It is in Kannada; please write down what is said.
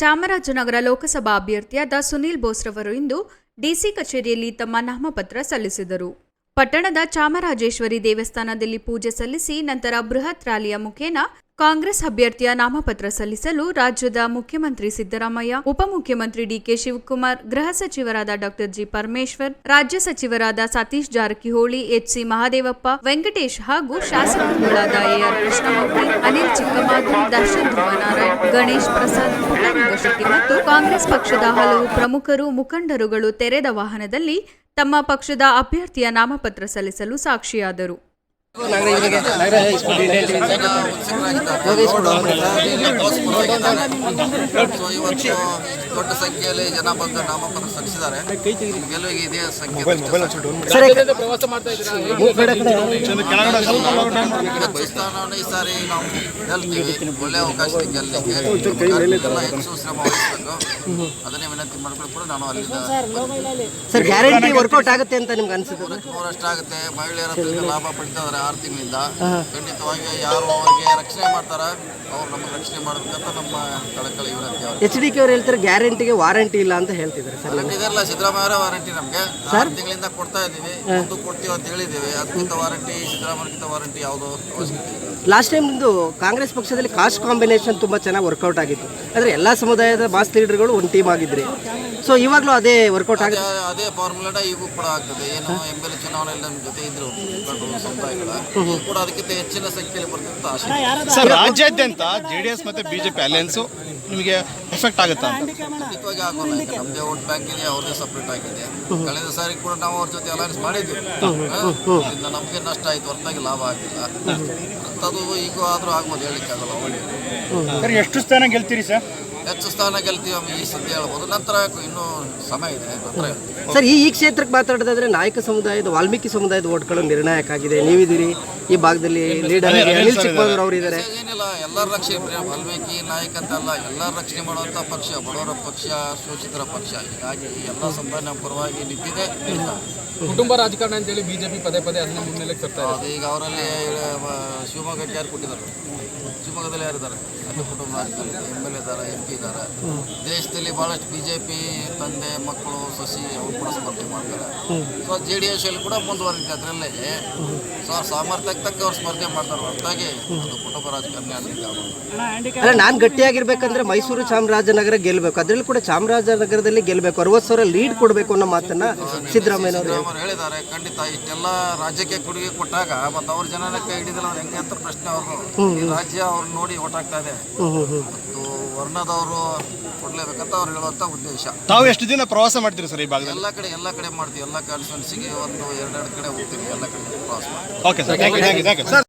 ಚಾಮರಾಜನಗರ ಲೋಕಸಭಾ ಅಭ್ಯರ್ಥಿಯಾದ ಸುನೀಲ್ ಬೋಸ್ರವರು ಇಂದು ಡಿಸಿ ಕಚೇರಿಯಲ್ಲಿ ತಮ್ಮ ನಾಮಪತ್ರ ಸಲ್ಲಿಸಿದರು. ಪಟ್ಟಣದ ಚಾಮರಾಜೇಶ್ವರಿ ದೇವಸ್ಥಾನದಲ್ಲಿ ಪೂಜೆ ಸಲ್ಲಿಸಿ ನಂತರ ಬೃಹತ್ ರ್ಯಾಲಿಯ ಮುಖೇನ ಕಾಂಗ್ರೆಸ್ ಅಭ್ಯರ್ಥಿಯ ನಾಮಪತ್ರ ಸಲ್ಲಿಸಲು ರಾಜ್ಯದ ಮುಖ್ಯಮಂತ್ರಿ ಸಿದ್ದರಾಮಯ್ಯ, ಉಪಮುಖ್ಯಮಂತ್ರಿ ಡಿಕೆ ಶಿವಕುಮಾರ್, ಗೃಹ ಸಚಿವರಾದ ಡಾಕ್ಟರ್ ಜಿ. ಪರಮೇಶ್ವರ್, ರಾಜ್ಯ ಸಚಿವರಾದ ಸತೀಶ್ ಜಾರಕಿಹೊಳಿ ಎಚ್ಸಿ ಮಹಾದೇವಪ್ಪ, ವೆಂಕಟೇಶ್ ಹಾಗೂ ಶಾಸಕರುಗಳಾದ ಎಆರ್ ಕೃಷ್ಣಮೂರ್ತಿ, ಅನಿಲ್ ಚಿಕ್ಕಮಾಧು ದರ್ಶನ್ ಧ್ರುವನಾರಾಯಣ್, ಗಣೇಶ್ ಪ್ರಸಾದ್ ಪುಟ್ಟರಂಗಶೆಟ್ಟಿ ಮತ್ತು ಕಾಂಗ್ರೆಸ್ ಪಕ್ಷದ ಹಲವು ಪ್ರಮುಖರು, ಮುಖಂಡರುಗಳು ತೆರೆದ ವಾಹನದಲ್ಲಿ ತಮ್ಮ ಪಕ್ಷದ ಅಭ್ಯರ್ಥಿಯ ನಾಮಪತ್ರ ಸಲ್ಲಿಸಲು ಸಾಕ್ಷಿಯಾದರು. ಸೊ ಇವತ್ತು ದೊಡ್ಡ ಸಂಖ್ಯೆಯಲ್ಲಿ ಜನ ಬಂದು ನಾಮಪತ್ರ ಸಲ್ಲಿಸಿದ್ದಾರೆ. ಗೆಲುವಿಗೆ ಇದೇ ಸಂಖ್ಯೆ ಈ ಸಾರಿ ನಾವು ಗೆಲ್ತೀವಿ. ಒಳ್ಳೆ ಅವಕಾಶ ಗೆಲ್ಲಲಿಕ್ಕೆ ಎಲ್ಲ ಹೆಚ್ಚು ಶ್ರಮ ವಹಿಸಬೇಕು. ಅದನ್ನೇ ವಿನಂತಿ ಮಾಡ್ಕೊಂಡು ಕೂಡ ನಾನು ಅಲ್ಲಿಂದ ಸರ್ ಗ್ಯಾರಂಟಿ ವರ್ಕೌಟ್ ಆಗುತ್ತೆ ಅಂತ ನಿಮ್ಗೆ ಅನ್ಸುತ್ತೆ. ನೂರಷ್ಟು ಆಗುತ್ತೆ. ಮಹಿಳೆಯರ ಲಾಭ ಪಡಿತಾ ಆರು ತಿಂಗಳಿಂದ ಖಂಡಿತವಾಗಿ ಯಾರು ಅವರಿಗೆ ರಕ್ಷಣೆ ಮಾಡ್ತಾರ ಅವ್ರು ನಮಗೆ ರಕ್ಷಣೆ ಮಾಡಬೇಕಂತ ನಮ್ಮ ಕಳಕಳಿ ವಿನಂತಿ ಅವ್ರಿಗೆ ಎಚ್ ಡಿ ಕೆ ಅವ್ರು ಹೇಳ್ತಾರೆ ಗ್ಯಾರಂಟಿಗೆ ವಾರಂಟಿ ಇಲ್ಲ ಅಂತ ಹೇಳ್ತಿದ್ದಾರೆ ಸರ್ ವಾರಂಟಿ ಇದೆಲ್ಲ ಸಿದ್ದರಾಮಯ್ಯ ವಾರಂಟಿ ನಮಗೆ. ಆರು ತಿಂಗಳಿಂದ ಕೊಡ್ತಾ ಇದ್ದೀವಿ. ಒಂದು ಕೊಡ್ತೀವಿ ಅಂತ ಹೇಳಿದ್ದೀವಿ. ಅದಕ್ಕಿಂತ ವಾರಂಟಿ ಸಿದ್ದರಾಮಯ್ಯಕ್ಕಿಂತ ವಾರಂಟಿ ಯಾವುದು ಅವಶ್ಯಕತೆ ಇಲ್ಲ. ಲಾಸ್ಟ್ ಟೈಮ್ ನಿಮ್ಮದು ಕಾಂಗ್ರೆಸ್ ಪಕ್ಷದಲ್ಲಿ ಕಾಸ್ಟ್ ಕಾಂಬಿನೇಷನ್ ತುಂಬ ಚೆನ್ನಾಗಿ ವರ್ಕೌಟ್ ಆಗಿತ್ತು. ಅಂದರೆ ಎಲ್ಲ ಸಮುದಾಯದ ಮಾಸ್ ಲೀಡರ್ಗಳು ಒಂದು ಟೀಮ್ ಆಗಿದ್ರಿ. ಸೊ ಇವಾಗಲೂ ಅದೇ ವರ್ಕೌಟ್ ಆಗಿದೆ ಅದೇ- ಅದೇ ಫಾರ್ಮುಲಾನ ಈಗೂ ಕೂಡ ಆಗ್ತದೆ. ಏನು ಎಂ ಎಲ್ ಎ ಚುನಾವಣೆಯಲ್ಲಿ ನಮ್ಮ ಜೊತೆ ಇದ್ರು ಮುಖಂಡರು ಸಮುದಾಯಗಳ ಈಗ ಕೂಡ ಅದಕ್ಕಿಂತ ಹೆಚ್ಚಿನ ಸಂಖ್ಯೆಯಲ್ಲಿ ಆಶೆ ಇದೆ. ಸರ್ ರಾಜ್ಯಾದ್ಯಂತ ಜೆ ಡಿ ಎಸ್ ಮತ್ತು ಬಿ ಜೆ ಪಿ ಅಲಯನ್ಸು ನಿಮಗೆ ಎಫೆಕ್ಟ್ ಆಗುತ್ತಾ? ಅಂತ ಖಂಡಿತವಾಗಿ ಆಗೋಲ್ಲ. ಯಾಕೆ ನಮ್ಮದೇ ವೋಟ್ ಬ್ಯಾಂಕ್ ಇದೆ ಅವ್ರದೇ ಸಪ್ರೇಟ್ ಆಗಿದೆ ಕಳೆದ ಸಾರಿ ಕೂಡ ನಾವು ಅವ್ರ ಜೊತೆ ಅಲೈನ್ಸ್ ಮಾಡಿದ್ವಿ. ಇದರಿಂದ ನಮಗೆ ನಷ್ಟ ಆಯ್ತು ಹೊರತಾಗಿ ಲಾಭ ಆಗಿಲ್ಲ. ಅಂಥದ್ದು ಈಗ ಆದರೂ ಆಗ್ಬೋದು ಹೇಳಿಕ್ಕಾಗಲ್ಲ ಆಗಲ್ಲ ಒಳ್ಳೆ. ಎಷ್ಟು ಸ್ಥಾನ ಗೆಲ್ತೀರಿ ಸರ್? ಹೆಚ್ಚು ಸ್ಥಾನ ಗೆಲ್ತೀವಿ ಈ ಸುದ್ದಿ ಹೇಳ್ಬೋದು. ನಂತರ ಇನ್ನೂ ಸಮಯ ಇದೆ ನಂತರ ಸರ್ ಈ ಈ ಕ್ಷೇತ್ರಕ್ಕೆ ಮಾತಾಡೋದಾದ್ರೆ ನಾಯಕ ಸಮುದಾಯದ ವಾಲ್ಮೀಕಿ ಸಮುದಾಯದ ಓಟ್ಗಳು ನಿರ್ಣಾಯಕ ಆಗಿದೆ ನೀವಿದ್ದೀರಿ ಈ ಭಾಗದಲ್ಲಿ ಲೀಡರ್ ಅನಿಲ್ ಅವರು ಇದ್ದಾರೆ. ಏನಿಲ್ಲ ಎಲ್ಲರ ರಕ್ಷಣೆ ವಾಲ್ಮೀಕಿ ನಾಯಕ ಅಂತ ಅಲ್ಲ ಎಲ್ಲರ ರಕ್ಷಣೆ ಮಾಡುವಂಥ ಪಕ್ಷ ಬಡವರ ಪಕ್ಷ ಶೋಷಿತರ ಪಕ್ಷ. ಹೀಗಾಗಿ ಎಲ್ಲ ನಮ್ಮ ಪರವಾಗಿ ನಿಂತಿದೆ. ಕುಟುಂಬ ರಾಜಕಾರಣ ಅಂತೇಳಿ ಬಿಜೆಪಿ ಪದೇ ಪದೇ ಅದನ್ನ ಮುನ್ನೆಲೆಗೆ ತರ್ತಾರೆ ಇದೆ. ಅದು ಈಗ ಅವರಲ್ಲಿ ಶಿವಮೊಗ್ಗಕ್ಕೆ ಯಾರು ಕೊಟ್ಟಿದ್ದಾರೆ ಶಿವಮೊಗ್ಗದಲ್ಲಿ ಯಾರಿದ್ದಾರೆ? ಅಲ್ಲಿ ಕುಟುಂಬ ರಾಜಕಾರಣ ಎಂ ಎಲ್ ಎ ಇದ್ದಾರೆ ಎಂ ಪಿ ಇದ್ದಾರೆ. ದೇಶದಲ್ಲಿ ಭಾಳಷ್ಟು ಬಿ ಜೆ ಪಿ ತಂದೆ ಮಕ್ಕಳು ಸಸಿ ಅವರು ಕೂಡ ಸ್ಪರ್ಧೆ ಮಾಡ್ತಾರೆ. ಸೊ ಜೆ ಡಿ ಎಸ್ ಅಲ್ಲಿ ಕೂಡ ಮುಂದುವರೆದಿದೆ ಅದರಲ್ಲೇ ಸೊ ಅವ್ರ ಸಾಮರ್ಥ್ಯಕ್ಕೆ ತಕ್ಕ ಅವ್ರು ಸ್ಪರ್ಧೆ ಮಾಡ್ತಾರೆ ಹೊರತಾಗಿ ಅದು ಕುಟುಂಬ ರಾಜಕಾರಣ ಅಲ್ಲ ನಾನು ಗಟ್ಟಿಯಾಗಿರ್ಬೇಕಂದ್ರೆ ಮೈಸೂರು ಚಾಮರಾಜನಗರ ಗೆಲ್ಲಬೇಕು ಅದರಲ್ಲಿ ಕೂಡ ಚಾಮರಾಜನಗರದಲ್ಲಿ ಗೆಲ್ಲಬೇಕು ಅರವತ್ತು ಸಾವಿರ ಲೀಡ್ ಕೊಡಬೇಕು ಅನ್ನೋ ಮಾತನ್ನ ಸಿದ್ದರಾಮಯ್ಯನವರು ಸಿದ್ದರಾಮಯ್ಯ ಹೇಳಿದ್ದಾರೆ. ಖಂಡಿತ ಇಷ್ಟೆಲ್ಲ ರಾಜ್ಯಕ್ಕೆ ಕೊಡುಗೆ ಕೊಟ್ಟಾಗ ಮತ್ತು ಅವ್ರ ಜನನ ಕೈ ಹಿಡಿದಿಲ್ಲ ಅವ್ರು ಹೆಂಗೆ ಅಂತ ಪ್ರಶ್ನೆ ಅವರು. ಈ ರಾಜ್ಯ ಅವ್ರು ನೋಡಿ ಓಟಾಗ್ತಾ ಇದೆ. ಮತ್ತು ವರ್ಣದವರು ಕೊಡ್ಲೇಬೇಕಂತ ಅವ್ರು ಹೇಳುವಂಥ ಉದ್ದೇಶ. ತಾವು ಎಷ್ಟು ದಿನ ಪ್ರವಾಸ ಮಾಡ್ತೀರಿ ಸರ್ ಈ ಭಾಗದಲ್ಲಿ? ಎಲ್ಲ ಕಡೆ ಎಲ್ಲ ಕಡೆ ಮಾಡ್ತೀವಿ. ಎಲ್ಲ ಕಾನ್ಫರೆನ್ಸಿಗೆ ಒಂದು ಎರಡೆರಡು ಕಡೆ ಹೋಗ್ತೀವಿ. ಎಲ್ಲ ಕಡೆ ಪ್ರವಾಸ ಮಾಡ್ತೀವಿ. Okay sir thank you thank you thank you